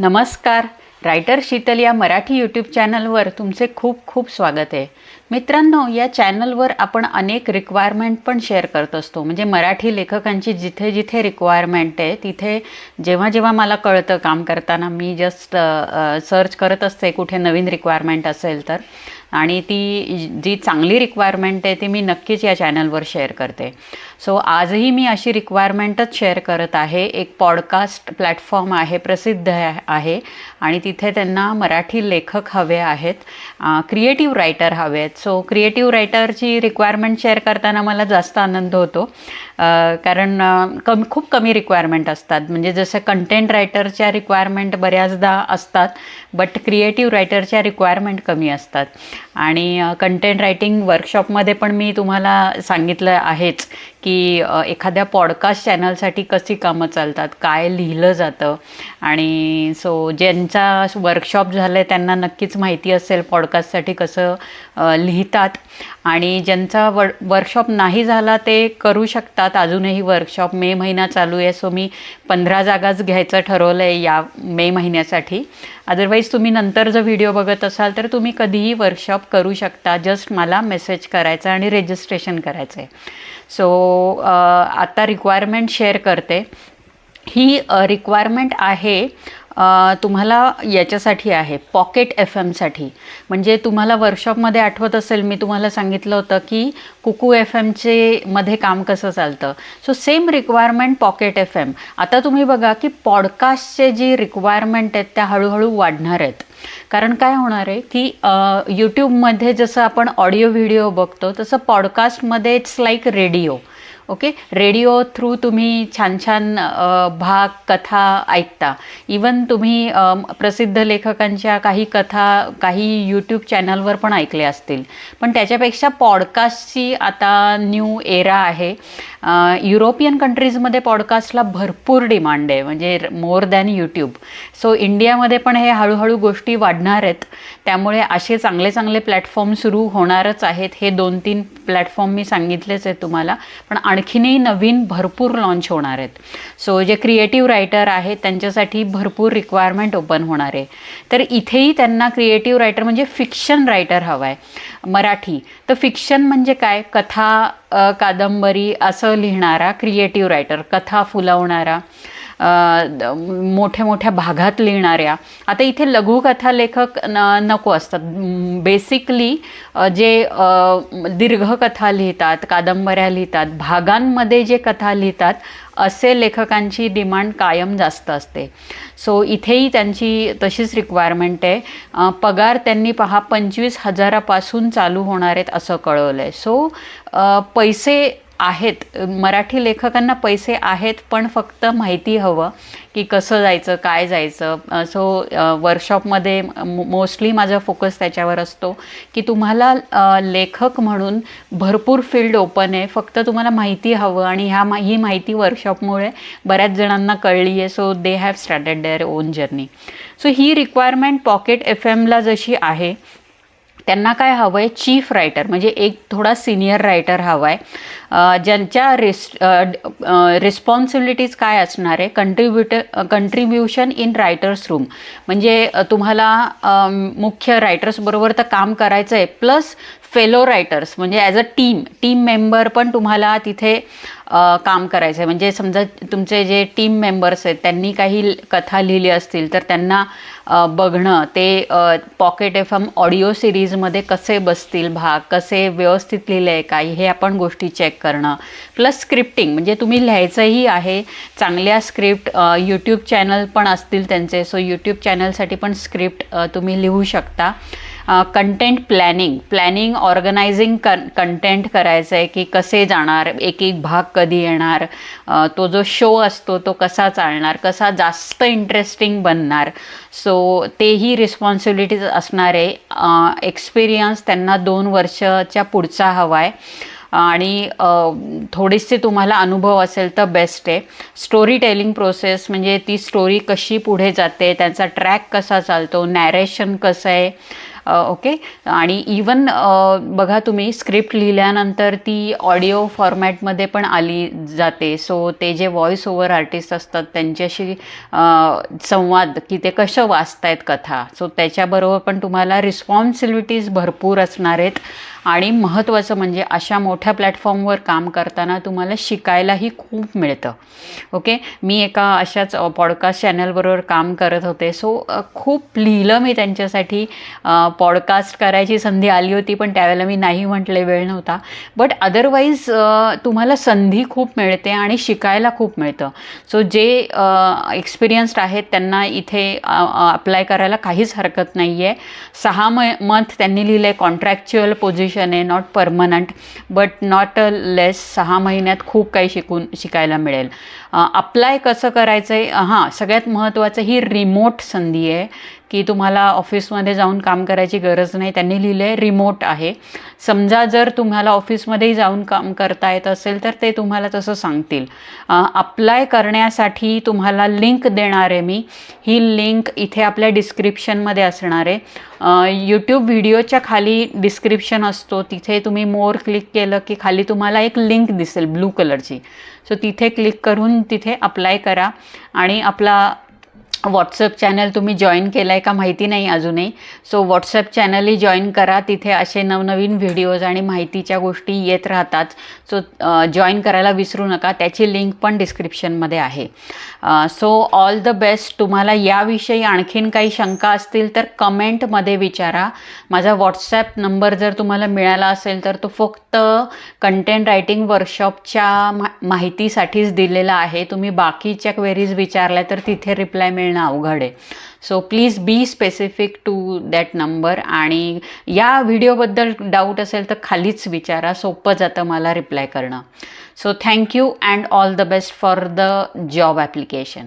नमस्कार. रायटर शीतल या मराठी यूट्यूब चॅनलवर तुमचे खूप खूप स्वागत आहे. मित्रांनो या चॅनलवर आपण अनेक रिक्वायरमेंट पण शेअर करत असतो. म्हणजे मराठी लेखकांची जिथे जिथे रिक्वायरमेंट आहे तिथे जेव्हा जेव्हा मला कळतं काम करताना मी जस्ट सर्च करत असते कुठे नवीन रिक्वायरमेंट असेल तर. आणि ती जी चांगली रिक्वायरमेंट आहे ती मी नक्कीच या चॅनलवर शेअर करते. सो आजही मी अशी रिक्वायरमेंटच शेअर करत आहे. एक पॉडकास्ट प्लॅटफॉर्म आहे प्रसिद्ध आहे- आणि तिथे त्यांना मराठी लेखक हवे आहेत क्रिएटिव्ह रायटर हवे आहेत. सो क्रिएटिव्ह रायटरची रिक्वायरमेंट शेअर करताना मला जास्त आनंद होतो. कारण कम खूप कमी रिक्वायरमेंट असतात. म्हणजे जसं कंटेंट रायटरच्या रिक्वायरमेंट बऱ्याचदा असतात बट क्रिएटिव्ह रायटरच्या रिक्वायरमेंट कमी असतात. आणि कंटेंट रायटिंग वर्कशॉपमध्ये पण मी तुम्हाला सांगितलं आहेच की एखाद्या पॉडकास्ट चॅनलसाठी कशी कामं चालतात काय लिहिलं जातं आणि सो ज्यांचा वर्कशॉप झालं आहे त्यांना नक्कीच माहिती असेल पॉडकास्टसाठी कसं लिहितात आणि ज्यांचा वर वर्कशॉप नाही झाला ते करू शकतात. अजूनही वर्कशॉप मे महिना चालू आहे सो मी पंधरा जागाच घ्यायचं ठरवलं आहे या मे महिन्यासाठी. अदरवाईज तुम्ही नंतर जर व्हिडिओ बघत असाल तर तुम्ही कधीही वर्कशॉप करू शकता. जस्ट मला मेसेज करायचा आणि रजिस्ट्रेशन करायचं आहे सो आता रिक्वायरमेंट शेअर करते. ही रिक्वायरमेंट आहे तुम्हाला याच्यासाठी आहे पॉकेट एफ एमसाठी म्हणजे तुम्हाला वर्कशॉपमध्ये आठवत असेल मी तुम्हाला सांगितलं होतं की कुकू एफ एमचे मध्ये काम कसं चालतं. So same requirement pocket F M आता तुम्ही बघा की पॉडकास्टचे जी रिक्वायरमेंट आहेत त्या हळूहळू वाढणार आहेत. कारण काय होणार आहे की यूट्यूबमध्ये जसं आपण ऑडिओ व्हिडिओ बघतो तसं पॉडकास्टमध्ये it's like radio okay radio through तुम्ही छान छान भाग कथा ऐकता. इवन तुम्ही प्रसिद्ध लेखकांच्या काही कथा काही यूट्यूब चॅनलवर पण ऐकले असतील. पण त्याच्यापेक्षा पॉडकास्टची आता न्यू एरा आहे. युरोपियन कंट्रीजमध्ये पॉडकास्टला भरपूर डिमांड आहे. म्हणजे मोर दॅन यूट्यूब सो इंडियामध्ये पण हे हळूहळू गोष्टी वाढणार आहेत. त्यामुळे असे चांगले चांगले प्लॅटफॉर्म सुरू होणारच आहेत. हे दोन तीन प्लॅटफॉर्म मी सांगितलेच आहेत तुम्हाला पण आणखीनही नवीन भरपूर लॉन्च होणार आहेत. सो जे क्रिएटिव्ह रायटर आहेत त्यांच्यासाठी भरपूर रिक्वायरमेंट ओपन होणार आहे. तर इथेही त्यांना क्रिएटिव्ह रायटर म्हणजे फिक्शन रायटर हवा आहे मराठी तर फिक्शन म्हणजे काय? कथा कादंबरी असं लिहिणारा क्रिएटिव्ह रायटर कथा फुलवणारा. मोठ्या मोठ्या भागात लिहिणाऱ्या. आता इथे लघुकथा लेखक न नको असतात. बेसिकली जे दीर्घकथा लिहितात कादंबऱ्या लिहितात भागांमध्ये जे कथा लिहितात असे लेखकांची डिमांड कायम जास्त असते. सो इथेही त्यांची तशीच रिक्वायरमेंट आहे. पगार त्यांनी पहा पंचवीस हजारापासून चालू होणार आहेत असं कळवलं आहे सो पैसे आहेत. मराठी लेखकांना पैसे आहेत पण फक्त माहिती हवं की कसं जायचं काय जायचं. सो वर्कशॉपमध्ये मोस्टली माझा फोकस त्याच्यावर असतो की तुम्हाला लेखक म्हणून भरपूर फील्ड ओपन आहे. फक्त तुम्हाला माहिती हवं आणि ह्या मा ही माहिती वर्कशॉपमुळे बऱ्याच जणांना कळली आहे. So they have started their own journey so he requirement pocket F एमला जशी आहे त्यांना काय हवं आहे चीफ रायटर म्हणजे एक थोडा सिनियर रायटर हवा आहे ज्यांच्या रिस रिस्पॉन्सिबिलिटीज काय असणार आहे? Contribute contribution in writers room म्हणजे तुम्हाला मुख्य रायटर्सबरोबर तर काम करायचं आहे प्लस फेलो रायटर्स म्हणजे as a team team member पण तुम्हाला तिथे काम करायचं आहे म्हणजे समजा तुमचे जे टीम मेंबर्स आहेत त्यांनी काही कथा लिहिली असतील तर त्यांना बघणं ते पॉकेट एफ एम ऑडिओ सिरीजमध्ये कसे बसतील भाग कसे व्यवस्थित लिहिले आहे काही हे आपण गोष्टी चेक करणं. प्लस स्क्रिप्टिंग म्हणजे तुम्ही लिहायचंही आहे. चांगल्या स्क्रिप्ट यूट्यूब चॅनल पण असतील त्यांचे. सो यूट्यूब चॅनलसाठी पण स्क्रिप्ट तुम्ही लिहू शकता. कंटेंट प्लॅनिंग प्लॅनिंग ऑर्गनायझिंग कन कंटेंट करायचं आहे की कसे जाणार एक एक भाग कधी येणार तो जो शो असतो तो कसा चालणार कसा जास्त इंटरेस्टिंग बनणार. सो तेही रिस्पॉन्सिबिलिटीज असणार आहे एक्सपिरियन्स त्यांना दोन वर्षाच्या पुढचा हवा आहे आणि थोडेसे थोडीशी तुम्हाला अनुभव असेल तर बेस्ट आहे. स्टोरी टेलिंग प्रोसेस म्हणजे ती स्टोरी कशी पुढे जाते त्यांचा ट्रॅक कसा चालतो नॅरेशन कसं आहे ओके? आणि इवन बघा तुम्ही स्क्रिप्ट लिहिल्यानंतर ती ऑडिओ फॉर्मॅटमध्ये पण आली जाते. सो ते जे व्हॉइस ओव्हर आर्टिस्ट असतात त्यांच्याशी संवाद की ते कसं वाचतायत कथा? सो त्याच्याबरोबर पण तुम्हाला रिस्पॉन्सिबिलिटीज भरपूर असणार आहेत. आणि महत्त्वाचं म्हणजे अशा मोठ्या प्लॅटफॉर्मवर काम करताना तुम्हाला शिकायलाही खूप मिळतं. ओके? मी एका अशाच पॉडकास्ट चॅनलबरोबर काम करत होते. सो खूप लिहिलं मी त्यांच्यासाठी. पॉडकास्ट करायची संधी आली होती पण त्यावेळेला मी नाही म्हटले वेळ नव्हता. बट अदरवाईज तुम्हाला संधी खूप मिळते आणि शिकायला खूप मिळतं. सो जे एक्सपिरियन्स्ड आहेत त्यांना इथे अप्लाय करायला काहीच हरकत नाही आहे सहा म मंथ त्यांनी लिहिलं आहे कॉन्ट्रॅक्च्युअल पोझिशन आहे not permanent but not a less सहा महिन्यात खूप काही शिकून शिकायला मिळेल. अप्लाय कसं करायचं आहे हां सगळ्यात महत्त्वाचं ही रिमोट संधी आहे. की तुम्हाला ऑफिसमध्ये जाऊन काम करायची गरज नाही. त्यांनी लिहिलं आहे रिमोट आहे. समजा जर तुम्हाला ऑफिसमध्येही जाऊन काम करता येत असेल तर ते तुम्हाला तसं सांगतील. अप्लाय करण्यासाठी तुम्हाला लिंक देणार आहे मी. ही लिंक इथे आपल्या डिस्क्रिप्शनमध्ये असणार आहे. यूट्यूब व्हिडिओच्या खाली डिस्क्रिप्शन असतो. तिथे तुम्ही मोर क्लिक केलं की खाली तुम्हाला एक लिंक दिसेल ब्लू कलरची सो तिथे क्लिक करून तिथे अप्लाय करा. आणि आपला व्हॉट्सअप चॅनल तुम्ही जॉईन केला आहे का माहिती नाही अजूनही. सो व्हॉट्सअप चॅनलही जॉईन करा. तिथे असे नवनवीन व्हिडिओज आणि माहितीच्या गोष्टी येत राहतात. सो जॉईन करायला विसरू नका. त्याची लिंक पण डिस्क्रिप्शनमध्ये आहे. सो ऑल द बेस्ट तुम्हाला याविषयी आणखीन काही शंका असतील तर कमेंटमध्ये विचारा. माझा व्हॉट्सॲप नंबर जर तुम्हाला मिळाला असेल तर तो फक्त कंटेंट रायटिंग वर्कशॉपच्या मा माहितीसाठीच दिलेला आहे. तुम्ही बाकीच्या क्वेरीज विचारल्या तर तिथे रिप्लाय मिळणं अवघड आहे. So please be specific to that number आणि या व्हिडिओबद्दल डाऊट असेल तर खालीच विचारा. सोपं जातं मला रिप्लाय करणं. So thank you and all the best for the job application